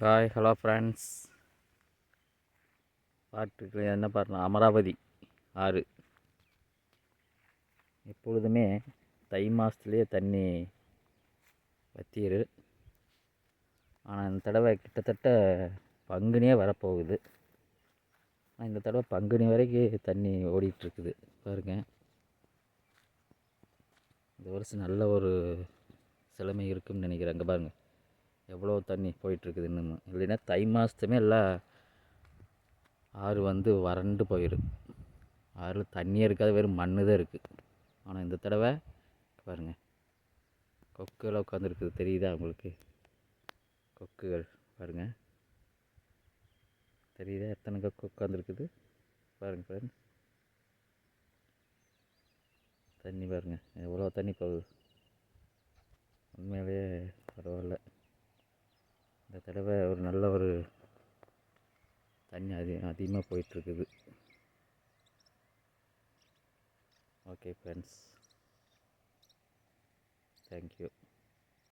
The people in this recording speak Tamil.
ஹாய் ஹலோ ஃப்ரெண்ட்ஸ் பாட்டுக்கு என்ன பாடலாம் அமராவதி ஆறு. எப்பொழுதுமே தை மாதத்துலேயே தண்ணி வத்திரு. ஆனால் இந்த தடவை கிட்டத்தட்ட பங்குனியே வரப்போகுது. ஆனால் இந்த தடவை பங்குனி வரைக்கும் தண்ணி ஓடிட்டுருக்குது. பாருங்க. இந்த வருஷம் நல்ல ஒரு சிலமை இருக்குன்னு நினைக்கிறேன். அங்கே பாருங்கள் எவ்வளோ தண்ணி போயிட்டுருக்குது இன்னும்? இல்லைன்னா தை மாதத்துமே எல்லாம் ஆறு வந்து வறண்டு போயிடும் ஆறில் தண்ணியே இருக்காது வெறும் மண்ணு தான் இருக்குது ஆனால் இந்த தடவை பாருங்கள் கொக்குகள் உட்காந்துருக்குது தெரியுதா உங்களுக்கு? கொக்குகள் பாருங்கள் தெரியுதா? எத்தனை கொக்கு உட்காந்துருக்குது பாருங்கள் ஃப்ரெண்ட்ஸ் தண்ணி பாருங்கள் எவ்வளோ தண்ணி போகுது? உண்மையிலேயே பரவாயில்ல. தடவை ஒரு நல்ல ஒரு தண்ணி அதி அதிகமாக போயிட்டுருக்குது. Okay friends thank you